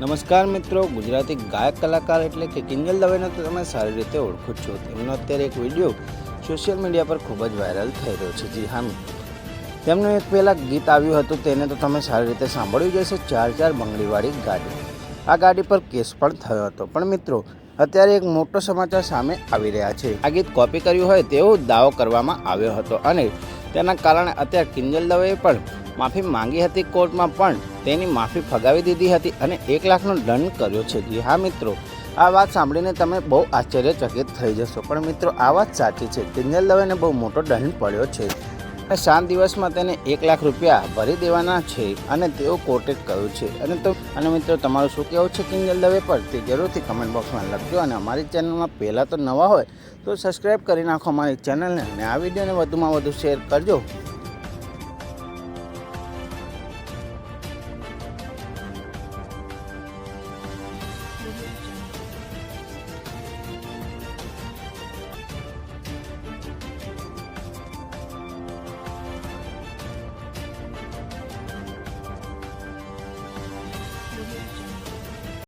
નમસ્કાર મિત્રો, ગુજરાતી ગાયક કલાકાર એટલે કે કિંજલ દવેને તો તમે સારી રીતે ઓળખો છો. તેમનો અત્યારે એક વીડિયો સોશિયલ મીડિયા પર ખૂબ જ વાયરલ થઈ રહ્યો છે. જી હા તેમનું એક પહેલાં ગીત આવ્યું હતું, તેને તો તમે સારી રીતે સાંભળ્યું જ ચાર ચાર બંગડીવાળી ગાડી. આ ગાડી પર કેસ પણ થયો હતો. પણ મિત્રો, અત્યારે એક મોટો સમાચાર સામે આવી રહ્યા છે. આ ગીત કોપી કર્યું હોય તેવો દાવો કરવામાં આવ્યો હતો અને તેના કારણે અત્યારે કિંજલ દવેએ પણ માફી માંગી હતી કોર્ટમાં, પણ તેની માફી ફગાવી દીધી હતી અને એક લાખનો દંડ કર્યો છે. જી હા, મિત્રો. આ વાત સાંભળીને તમે બહુ આશ્ચર્યચકિત થઈ જશો. પણ મિત્રો, આ વાત સાચી છે. કિંજલ દવેને બહુ મોટો દંડ પડ્યો છે. અને સાત દિવસમાં તેને એક લાખ રૂપિયા ભરી દેવાના છે અને તેઓ કોર્ટે કહ્યું છે. અને તો, અને મિત્રો, તમારું શું કહેવું છે કિંજલ દવે પર? તે જરૂરથી કમેન્ટ બોક્સમાં લખજો અને અમારી ચેનલમાં પહેલાં તો નવા હોય તો સબસ્ક્રાઈબ કરી નાખો અમારી ચેનલને. અને આ વિડીયોને વધુમાં વધુ શેર કરજો.